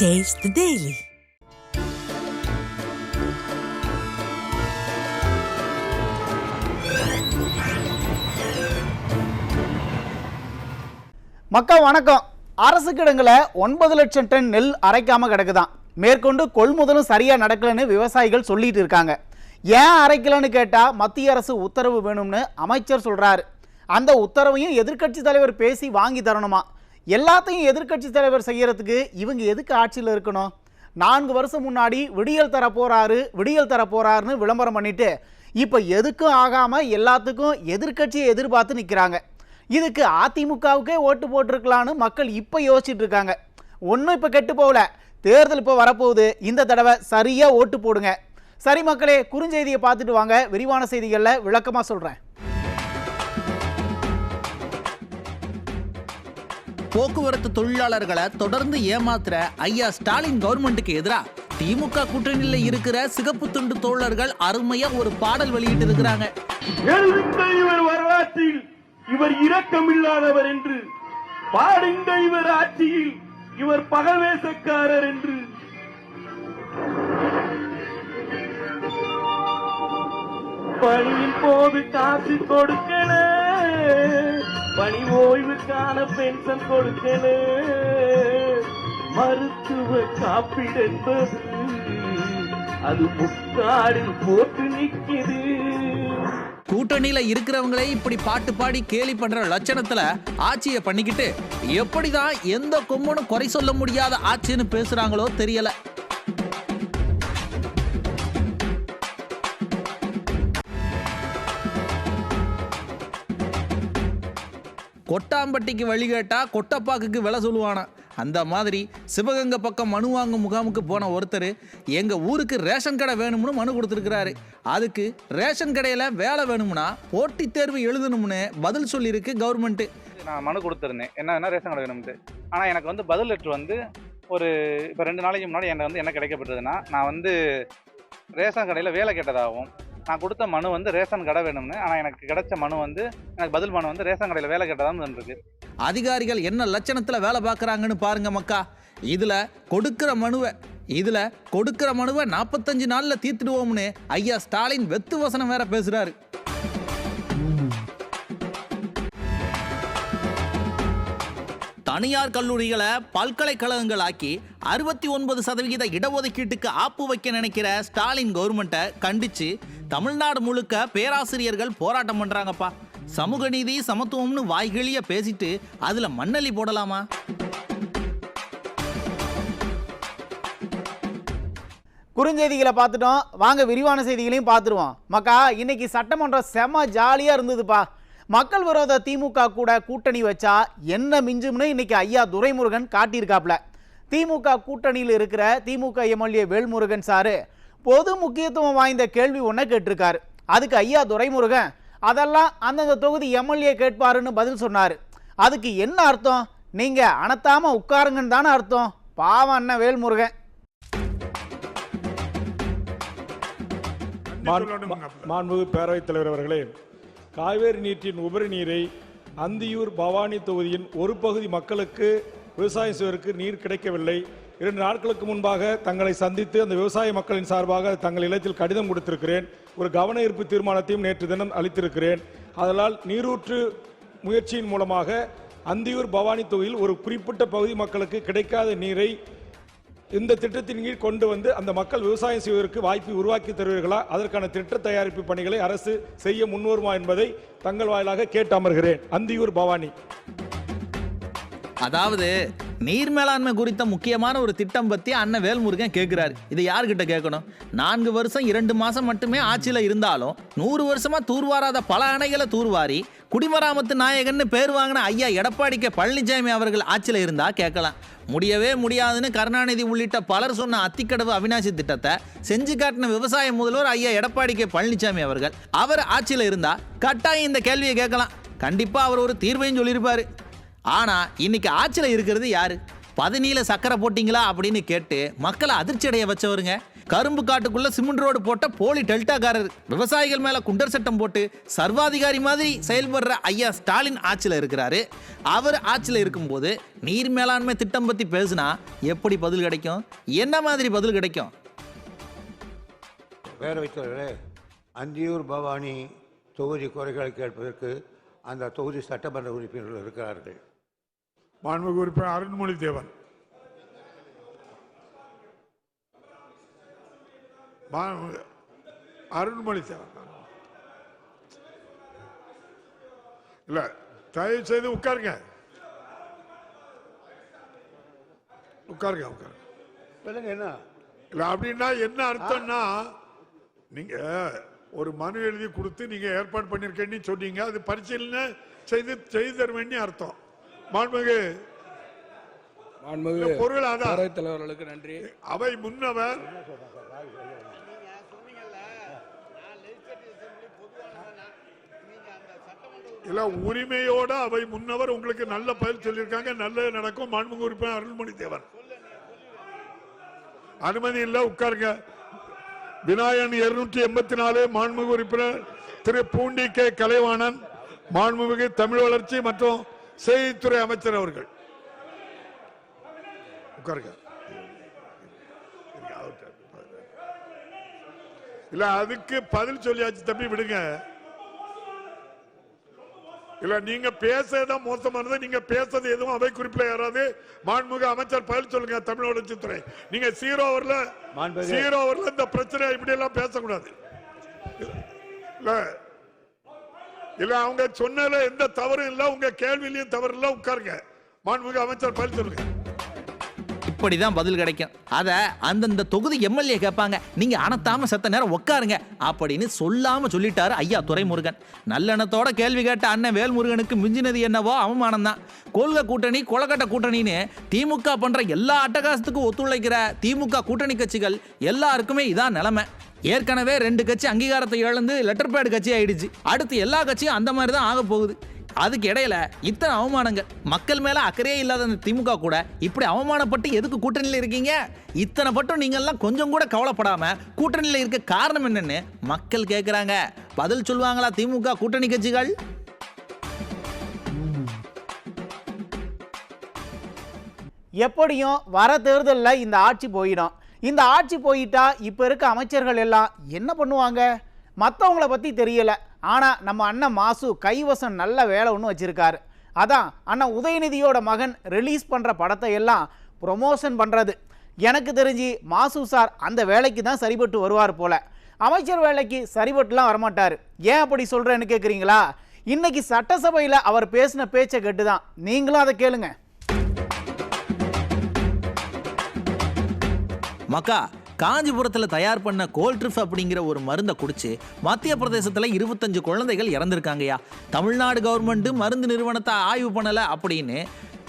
Taste the Daily. மக்கா வணக்கம். அரசு கிடங்குல ஒன்பது லட்சம் டன் நெல் அரைக்காம கிடக்குதான். மேற்கொண்டு கொள்முதலும் சரியா நடக்கலன்னு விவசாயிகள் சொல்லிட்டு இருக்காங்க. ஏன் அரைக்கலன்னு கேட்டா மத்திய அரசு உத்தரவு வேணும்னு அமைச்சர் சொல்றாரு. அந்த உத்தரவையும் எதிர்க்கட்சி தலைவர் பேசி வாங்கி தரணுமா? எல்லாத்தையும் எதிர்க்கட்சி தலைவர் செய்யறதுக்கு இவங்க எதுக்கு ஆட்சியில் இருக்கணும்? நான்கு வருஷம் முன்னாடி விடியல் தர போறாரு விடியல் தர போறாருன்னு விளம்பரம் பண்ணிட்டு இப்போ எதுக்கும் ஆகாம எல்லாத்துக்கும் எதிர்க்கட்சியை எதிர்பார்த்து நிற்கிறாங்க இதுக்கு அதிமுகவுக்கே ஓட்டு போட்டிருக்கலான்னு மக்கள் இப்போ யோசிச்சுட்டு இருக்காங்க. ஒன்றும் இப்போ கெட்டு போகல. தேர்தல் இப்போ வரப்போகுது. இந்த தடவை சரியாக ஓட்டு போடுங்க. சரி மக்களே குறுஞ்செய்தியை பார்த்துட்டு வாங்க. விரிவான செய்திகளில் விளக்கமாக சொல்கிறேன் போக்குவரத்து தொழிலாளர்களை தொடர்ந்து ஏமாத்துற ஐயா ஸ்டாலின் கவர்மெண்ட்டுக்கு எதிரா? திமுக கூட்டணியில இருக்கிற சிகப்பு துண்டு தோழர்கள் அருமையா ஒரு பாடல் வெளியிட்டு இருக்கிறாங்க. இவர் வரலாற்றில் இவர் இரக்கமில்லாதவர் என்று. பாடுங்க இவர் ஆட்சியில் இவர் பகவேசக்காரர் என்று. பணியின் போது காசு கொடுக்கல. பணி ஓய்வுக்கான பென்ஷன் கொடுக்கணும் மருத்துவ காப்பீடு என்பது அது முக்காடில் போட்டு நிக்குது. கூட்டணியில இருக்கிறவங்களே இப்படி பாட்டு பாடி கேலி பண்ற லட்சணத்துல ஆட்சியை பண்ணிக்கிட்டு எப்படிதான் எந்த கொம்பனும் குறை சொல்ல முடியாத ஆட்சின்னு பேசுறாங்களோ தெரியல. கொட்டாம்பட்டிக்கு வழி கேட்டால் கொட்டப்பாக்குக்கு விலை சொல்லுவானா. அந்த மாதிரி சிவகங்கை பக்கம் மனு வாங்கும் முகாமுக்கு போன ஒருத்தர் எங்கள் ஊருக்கு ரேஷன் கடை வேணும்னு மனு கொடுத்துருக்கிறாரு. அதுக்கு ரேஷன் கடையில் வேலை வேணும்னா போட்டித் தேர்வு எழுதணும்னு பதில் சொல்லியிருக்கு கவர்மெண்ட்டு நான் மனு கொடுத்துருந்தேன். என்ன ரேஷன் கடை வேணும்ட்டு ஆனால் எனக்கு வந்து பதில் லெட்ரு வந்து ஒரு இப்போ ரெண்டு நாளைக்கு முன்னாடி என்னை வந்து என்ன கிடைக்கப்பட்டதுன்னா நான் வந்து ரேஷன் கடையில் வேலை கேட்டதாகவும் நான் கொடுத்த மனு வந்து ரேஷன் கடை வேணும்னு. ஆனால் எனக்கு கிடைச்ச மனு வந்து எனக்கு பதில் மனு வந்து ரேஷன் கடையில் வேலை கேட்டதான் இருக்கு அதிகாரிகள் என்ன லட்சணத்தில் வேலை பார்க்குறாங்கன்னு பாருங்க மக்கா. இதில் கொடுக்குற மனுவை இதில் கொடுக்குற மனுவை நாற்பத்தஞ்சு நாளில் தீர்த்துடுவோம்னு ஐயா ஸ்டாலின் வெத்து வசனம் வேற பேசுகிறாரு தனியார் கல்லூரிகளை பல்கலைக்கழகங்கள் ஆக்கி அறுபத்தி ஒன்பது சதவிகித இடஒதுக்கீட்டுக்கு ஆப்பு வைக்க நினைக்கிற ஸ்டாலின் கவர்மெண்ட்டை கண்டிச்சு தமிழ்நாடு முழுக்க பேராசிரியர்கள் போராட்டம் பண்றாங்கப்பா. சமூக நீதி சமத்துவம்னு வாய்கிழிய பேசிட்டு அதுல மண்ணலி போடலாமா? குறுஞ்செய்திகளை பார்த்துட்டோம். வாங்க விரிவான செய்திகளையும் பார்த்துருவோம். மக்கா இன்னைக்கு சட்டமன்றம் செம ஜாலியாக இருந்ததுப்பா. மக்கள் விரோத திமுக கூட கூட்டணி வச்சா என்ன மிஞ்சும்னு இன்னைக்கு ஐயா துரைமுருகன் காட்டியிருக்காப்ல திமுக கூட்டணியில் இருக்கிற திமுக எம்எல்ஏ வேல்முருகன் சாரு பொது முக்கியத்துவம் வாய்ந்த கேள்வி ஒன்றை கேட்டிருக்காரு. அதுக்கு ஐயா துரைமுருகன் அதெல்லாம் அந்தந்த தொகுதி எம்எல்ஏ கேட்பாருன்னு பதில் சொன்னார். அதுக்கு என்ன அர்த்தம்? நீங்கள் அனத்தாமல் உட்காருங்கன்னு தானே அர்த்தம். பாவம் அண்ணன் வேல்முருகன். மாண்- மாண்புமிகு பேரவைத் தலைவர் அவர்களே காவேரி நீற்றின் உபரி நீரை அந்தியூர் பவானி தொகுதியின் ஒரு பகுதி மக்களுக்கு விவசாயம் செய்வதற்கு நீர் கிடைக்கவில்லை. இரண்டு நாட்களுக்கு முன்பாக தங்களை சந்தித்து அந்த விவசாய மக்களின் சார்பாக தங்கள் இல்லத்தில் கடிதம் கொடுத்திருக்கிறேன். ஒரு கவன ஈர்ப்பு தீர்மானத்தையும் நேற்று தினம் அளித்திருக்கிறேன். அதனால் நீரூற்று முயற்சியின் மூலமாக அந்தியூர் பவானி தொகுதியில் ஒரு குறிப்பிட்ட பகுதி மக்களுக்கு கிடைக்காத நீரை இந்த திட்டத்தின் கீழ் கொண்டு வந்து அந்த மக்கள் விவசாயம் செய்வதற்கு வாய்ப்பை உருவாக்கி தருவீர்களா? அதற்கான திட்ட தயாரிப்பு பணிகளை அரசு செய்ய முன்வருமா என்பதை தங்கள் வாயிலாக கேட்டு அமர்கிறேன் அந்தியூர் பவானி. அதாவது நீர் மேலாண்மை குறித்த முக்கியமான ஒரு திட்டம் பத்தி அண்ணன் வேல்முருகன் கேட்கிறாரு இதை யார்கிட்ட கேட்கணும்? நான்கு வருஷம் இரண்டு மாசம் மட்டுமே ஆட்சியில இருந்தாலும் நூறு வருஷமா தூர்வாராத பல அணைகளை தூர்வாரி குடிமராமத்து நாயகன்னு பேர் வாங்கின ஐயா எடப்பாடி கே பழனிசாமி அவர்கள் ஆட்சியில இருந்தா கேட்கலாம். முடியவே முடியாதுன்னு கருணாநிதி உள்ளிட்ட பலர் சொன்ன அத்திக்கடவு அவினாசி திட்டத்தை செஞ்சு காட்டின விவசாய முதல்வர் ஐயா எடப்பாடி கே பழனிசாமி அவர்கள். அவர் ஆட்சியில இருந்தா கட்டாயம் இந்த கேள்வியை கேட்கலாம். கண்டிப்பா அவர் ஒரு தீர்வையும் சொல்லியிருப்பாரு. ஆனால் இன்னைக்கு ஆட்சியில் இருக்கிறது யாரு? பதினீல சக்கரை போட்டிங்களா அப்படின்னு கேட்டு மக்களை அதிர்ச்சி அடைய வச்சவருங்க. கரும்பு காட்டுக்குள்ள சிமெண்ட் ரோடு போட்ட போலி டெல்டாக்காரர். விவசாயிகள் மேல குண்டர் சட்டம் போட்டு சர்வாதிகாரி மாதிரி செயல்படுற ஐயா ஸ்டாலின் ஆட்சியில் இருக்கிறாரு. அவர் ஆட்சியில் இருக்கும்போது நீர் மேலாண்மை திட்டம் பத்தி பேசுனா எப்படி பதில் கிடைக்கும்? என்ன மாதிரி பதில் கிடைக்கும்? பேரவைத் தலைவரே அந்தியூர் பவானி தொகுதி குறைகளை கேட்பதற்கு அந்த தொகுதி சட்டமன்ற உறுப்பினர்கள் இருக்கிறார்கள். மாண்புமிகு உறுப்பினர் அருண்மொழி தேவன் அருண்மொழி தேவன் இல்ல தயவு செய்து உட்காருங்க. உட்காருங்க உட்காருங்க. சொல்லுங்க என்ன? இல்ல அப்படின்னா என்ன அர்த்தம்னா நீங்க ஒரு மனு எழுதி கொடுத்து நீங்க ஏற்பாடு பண்ணிருக்கேன்னு சொன்னீங்க அது பரிசீலனை செய்து செய்து தருவேன்னு அர்த்தம். மாண்புமிகு மாண்புமிகு இல்ல, பொருள் அதான். பேரவைத் தலைவர்களுக்கு நன்றி. அவை முன்னவர். இல்ல உரிமையோட அவை முன்னவர். உங்களுக்கு நல்ல பதில் சொல்லியிருக்காங்க. நல்லது நடக்கும். மாண்புமிகு உறுப்பினர் அருள்மொழி தேவன் அனுமதி இல்ல உட்காருங்க. விநாயகன் இருநூற்றி எண்பத்தி நாலு மாண்புமிகு உறுப்பினர் திரு பூண்டி கே கலைவாணன் மாண்புமிகு தமிழ் வளர்ச்சி மற்றும் செய்தித்துறை அமைச்சர் அவர்கள். உட்காருங்க. இல்ல அதுக்கு பதில் சொல்லியாச்சு தம்பி விடுங்க. இல்ல நீங்க பேசதான் மோசமானது நீங்க பேசுறது எதுவும் அவை குறிப்பில் யாராவது மாண்புமிகு அமைச்சர் பதில் சொல்லுங்க தமிழ் வளர்ச்சித்துறை. நீங்க ஜீரோ ஓவர்ல ஜீரோ ஓவர்ல இந்த பிரச்சனை இப்படி எல்லாம் பேசக்கூடாது. இல்ல இல்ல அவங்க சொன்னதுல எந்த தவறும் இல்ல உங்க கேள்வியிலையும் தவறு இல்ல உட்காருங்க. மாண்புமிகு அமைச்சர் பதில் சொல்லுங்க. இப்படி தான் பதில் கிடைக்கும். அதை அந்தந்த தொகுதி எம்எல்ஏ கேட்பாங்க. நீங்க அனத்தாம செத்த நேரம் உட்காருங்க. அப்படின்னு சொல்லாம சொல்லிட்டாரு ஐயா துரைமுருகன். நல்லெண்ணத்தோட கேள்வி கேட்ட அண்ணன் வேல்முருகனுக்கு மிஞ்சினது என்னவோ அவமானம் தான் கொள்கை கூட்டணி கொலக்கட்ட கூட்டணின்னு திமுக பண்ற எல்லா அட்டகாசத்துக்கும் ஒத்துழைக்கிற திமுக கூட்டணி கட்சிகள் எல்லாருக்குமே இதான் நிலைமை. ஏற்கனவே ரெண்டு கட்சி அங்கீகாரத்தை இழந்து லெட்டர் பேட் கட்சி ஆயிடுச்சு. அடுத்து எல்லா கட்சியும் அந்த மாதிரி தான் ஆக போகுது. அதுக்கு இடையில இத்தனை அவமானங்கள். மக்கள் மேல அக்கறையே இல்லாத அந்த திமுக கூட இப்படி அவமானப்பட்டு எதுக்கு கூட்டணியில் இருக்கீங்க? இத்தனை பட்டும் நீங்க எல்லாம் கொஞ்சம் கூட கவலைப்படாம கூட்டணியில் இருக்க காரணம் என்னன்னு மக்கள் கேட்குறாங்க பதில் சொல்லுவாங்களா திமுக கூட்டணி கட்சிகள்? எப்படியும் வர தேர்தலில் இந்த ஆட்சி போயிடும். இந்த ஆட்சி போயிட்டா இப்போ இருக்க அமைச்சர்கள் எல்லாம் என்ன பண்ணுவாங்க? மற்றவங்கள பற்றி தெரியலை. ஆனால் நம்ம அண்ணன் மாசு கைவசம் நல்ல வேலை ஒன்று வச்சுருக்காரு. அதான் அண்ணன் உதயநிதியோட மகன் ரிலீஸ் பண்ணுற படத்தை எல்லாம் ப்ரொமோஷன் பண்ணுறது எனக்கு தெரிஞ்சு மாசு சார் அந்த வேலைக்கு தான் சரிபட்டு வருவார் போல். அமைச்சர் வேலைக்கு சரிபட்டுலாம் வரமாட்டார். ஏன் அப்படி சொல்கிறேன்னு கேட்குறீங்களா இன்னைக்கு சட்டசபையில் அவர் பேசின பேச்சை கேட்டு தான் நீங்களும் அதை கேளுங்க. மக்கா காஞ்சிபுரத்தில் தயார் பண்ண கோல்ட்ரிஃப் அப்படிங்கிற ஒரு மருந்தை குடிச்சு மத்திய பிரதேசத்தில் இருபத்தஞ்சு குழந்தைகள் இறந்துருக்காங்கய்யா. தமிழ்நாடு கவர்மெண்ட்டு மருந்து நிறுவனத்தை ஆய்வு பண்ணலை அப்படின்னு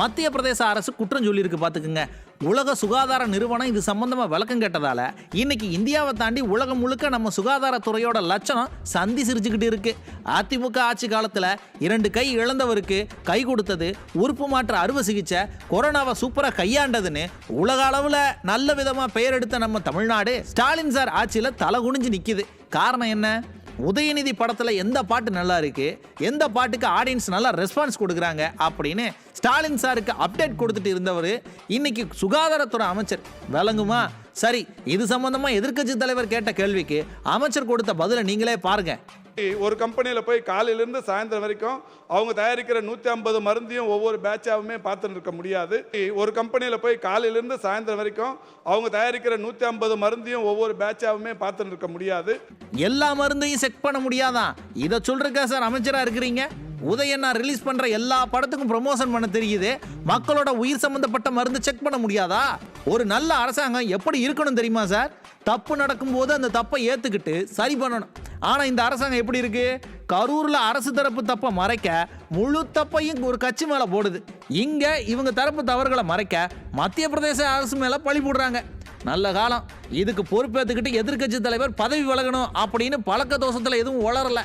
மத்திய பிரதேச அரசு குற்றம் சொல்லியிருக்கு பார்த்துக்குங்க. உலக சுகாதார நிறுவனம் இது சம்பந்தமாக விளக்கம் கேட்டதால இன்னைக்கு இந்தியாவை தாண்டி உலகம் முழுக்க நம்ம சுகாதாரத்துறையோட லட்சணம் சந்தி சிரிச்சுக்கிட்டு இருக்கு. அதிமுக ஆட்சி காலத்தில் இரண்டு கை இழந்தவருக்கு கை கொடுத்தது உறுப்பு மாற்ற அறுவை சிகிச்சை கொரோனாவை சூப்பராக கையாண்டதுன்னு உலக அளவில் நல்ல விதமாக பெயர் எடுத்த நம்ம தமிழ்நாடு ஸ்டாலின் சார் ஆட்சியில் தலை குனிஞ்சு நிற்கிது காரணம் என்ன? உதயநிதி படத்தில் எந்த பாட்டு நல்லா இருக்கு? எந்த பாட்டுக்கு ஆடியன்ஸ் நல்லா ரெஸ்பான்ஸ் கொடுக்குறாங்க? அப்படின்னு ஸ்டாலின் சாருக்கு அப்டேட் கொடுத்துட்டு இருந்தவர் இன்னைக்கு சுகாதாரத்துறை அமைச்சர். விளங்குமா? சரி இது சம்பந்தமா எதிர்க்கட்சி தலைவர் கேட்ட கேள்விக்கு அமைச்சர் கொடுத்த பதிலை நீங்களே பாருங்கள் ஒரு கம்பெனியில் போய் காலையிலேருந்து சாயந்தரம் வரைக்கும் அவங்க தயாரிக்கிற நூற்றி ஐம்பது மருந்தையும் ஒவ்வொரு பேட்சாகவுமே பார்த்துட்டு இருக்க முடியாது. ஒரு கம்பெனியில் போய் காலையிலேருந்து சாயந்தரம் வரைக்கும் அவங்க தயாரிக்கிற நூற்றி ஐம்பது மருந்தையும் ஒவ்வொரு பேட்சாகவுமே பார்த்துட்டு இருக்க முடியாது. எல்லா மருந்தையும் செக் பண்ண முடியாதான். இதை சொல்றக்கா சார் அமைச்சராக இருக்கிறீங்க? உதயண்ணா ரிலீஸ் பண்ற எல்லா படத்துக்கும் ப்ரமோஷன் பண்ண தெரியுது. மக்களோட உயிர் சம்பந்தப்பட்ட மருந்து செக் பண்ண முடியாதா? ஒரு நல்ல அரசாங்கம் எப்படி இருக்கணும் தெரியுமா சார் தப்பு நடக்கும்போது அந்த தப்பை ஏத்துக்கிட்டு சரி பண்ணணும். ஆனா இந்த அரசாங்கம் எப்படி இருக்கு? கரூர்ல அரசு தரப்பு தப்பை மறைக்க முழு தப்பையும் ஒரு கட்சி மேல போடுது. இங்க இவங்க தரப்பு தவறுகளை மறைக்க மத்திய பிரதேச அரசு மேல பழி போடுறாங்க. நல்ல காலம். இதுக்கு பொறுப்பேற்றுக்கிட்டு எதிர்க்கட்சி தலைவர் பதவி விலகணும் அப்படின்னு பழக்க தோஷத்தில் எதுவும் வளரல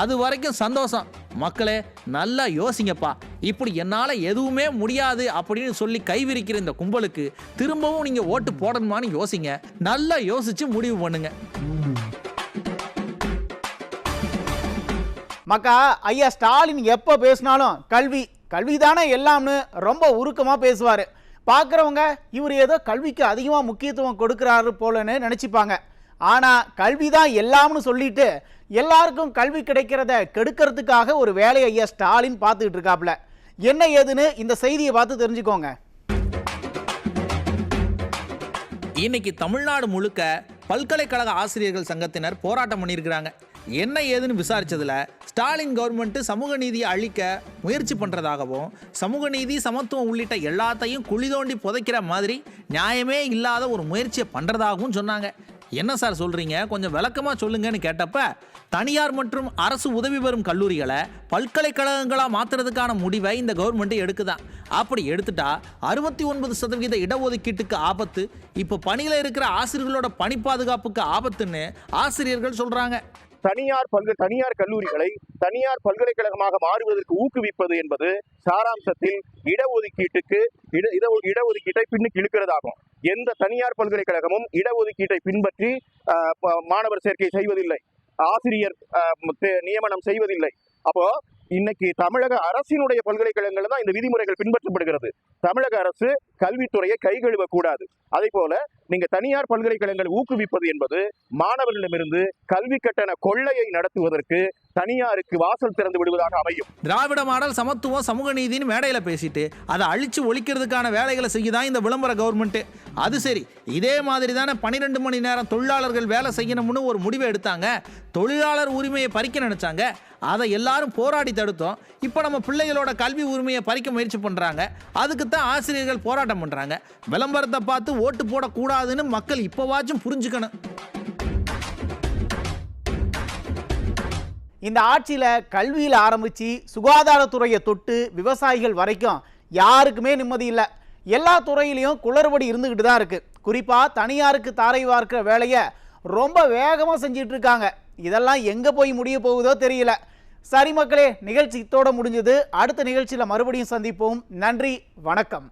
அது வரைக்கும் சந்தோஷம். மக்களே நல்லா யோசிங்கப்பா. இப்படி என்னால் எதுவுமே முடியாது அப்படின்னு சொல்லி கைவிரிக்கிற இந்த கும்பலுக்கு திரும்பவும் நீங்கள் ஓட்டு போடணுமான்னு யோசிங்க. நல்லா யோசிச்சு முடிவு பண்ணுங்க. மக்கா ஐயா ஸ்டாலின் எப்போ பேசினாலும் கல்வி கல்வி தானே எல்லாம்னு ரொம்ப உருக்கமாக பேசுவார். பார்க்குறவங்க இவர் ஏதோ கல்விக்கு அதிகமாக முக்கியத்துவம் கொடுக்குறாரு போலன்னு நினச்சிப்பாங்க. ஆனால் கல்வி தான் எல்லாம்னு சொல்லிட்டு எல்லாருக்கும் கல்வி கிடைக்கிறத கெடுக்கிறதுக்காக ஒரு வேலையை ஐயா ஸ்டாலின் பார்த்துக்கிட்டு இருக்காப்புல. என்ன ஏதுன்னு இந்த செய்தியை பார்த்து தெரிஞ்சுக்கோங்க. இன்னைக்கு தமிழ்நாடு முழுக்க பல்கலைக்கழக ஆசிரியர்கள் சங்கத்தினர் போராட்டம் பண்ணியிருக்கிறாங்க. என்ன ஏதுன்னு விசாரிச்சதுல ஸ்டாலின் கவர்மெண்ட் சமூக நீதியை அழிக்க முயற்சி பண்றதாகவும் சமூக நீதி சமத்துவம் உள்ளிட்ட எல்லாத்தையும் குழி தோண்டி புதைக்கிற மாதிரி நியாயமே இல்லாத ஒரு முயற்சியை பண்றதாகவும் சொன்னாங்க. என்ன சார் சொல்றீங்க? கொஞ்சம் விளக்கமா சொல்லுங்கன்னு கேட்டப்ப தனியார் மற்றும் அரசு உதவி பெறும் கல்லூரிகளை பல்கலைக்கழகங்களா மாத்துறதுக்கான முடிவை இந்த கவர்மெண்ட் எடுக்குதான் அப்படி எடுத்துட்டா அறுபத்தி ஒன்பது சதவீத இடஒதுக்கீட்டுக்கு ஆபத்து இப்போ பணியில இருக்கிற ஆசிரியர்களோட பணி பாதுகாப்புக்கு ஆபத்துன்னு ஆசிரியர்கள் சொல்றாங்க. தனியார் பல்க தனியார் கல்லூரிகளை தனியார் பல்கலைக்கழகமாக மாறுவதற்கு ஊக்குவிப்பது என்பது சாராம்சத்தில் இடஒதுக்கீட்டுக்கு இட இட- இடஒதுக்கீட்டை பின்னுக்கு இழுக்கிறதாகும். எந்த தனியார் பல்கலைக்கழகமும் இடஒதுக்கீட்டை பின்பற்றி மாணவர் சேர்க்கை செய்வதில்லை. ஆசிரியர் நியமனம் செய்வதில்லை. அப்போ இன்னைக்கு தமிழக அரசினுடைய பல்கலைக்கழகங்கள் தான் இந்த விதிமுறைகள் பின்பற்றப்படுகிறது. தமிழக அரசு கல்வித்துறையை கைகழுவக்கூடாது. அதே போல நீங்க தனியார் பல்கலைக்கழகங்களை ஊக்குவிப்பது என்பது மாணவர்களிடமிருந்து கல்வி கட்டண கொள்ளையை நடத்துவதற்கு தனியாருக்கு வாசல் திறந்து விடுவதாக அமையும். திராவிட மாடல் சமத்துவம் சமூக நீதினு மேடையில் பேசிட்டு அதை அழிச்சு ஒழிக்கிறதுக்கான வேலைகளை செய்யுதான் இந்த விளம்பர கவர்மெண்ட் அது சரி. இதே மாதிரி தானே பன்னிரெண்டு மணி நேரம் தொழிலாளர்கள் வேலை செய்யணும்னு ஒரு முடிவை எடுத்தாங்க. தொழிலாளர் உரிமையை பறிக்க நினைச்சாங்க. அதை எல்லாரும் போராடி தடுத்தோம். இப்போ நம்ம பிள்ளைகளோட கல்வி உரிமையை பறிக்க முயற்சி பண்ணுறாங்க அதுக்கு தான் ஆசிரியர்கள் போராட்டம் பண்ணுறாங்க விளம்பரத்தை பார்த்து ஓட்டு போடக்கூடாதுன்னு மக்கள் இப்போவாச்சும் புரிஞ்சுக்கணும். இந்த ஆட்சியில் கல்வியில் ஆரம்பித்து சுகாதாரத்துறையை தொட்டு விவசாயிகள் வரைக்கும் யாருக்குமே நிம்மதி இல்லை. எல்லா துறையிலையும் குளறுபடி இருந்துக்கிட்டு தான் இருக்குது குறிப்பாக தனியாருக்கு தாரை வார்க்கிற வேலையை ரொம்ப வேகமாக செஞ்சிட்டு இருக்காங்க. இதெல்லாம் எங்கே போய் முடிய போகுதோ தெரியல. சரி மக்களே நிகழ்ச்சி இத்தோட முடிஞ்சது. அடுத்த நிகழ்ச்சியில் மறுபடியும் சந்திப்போம். நன்றி வணக்கம்.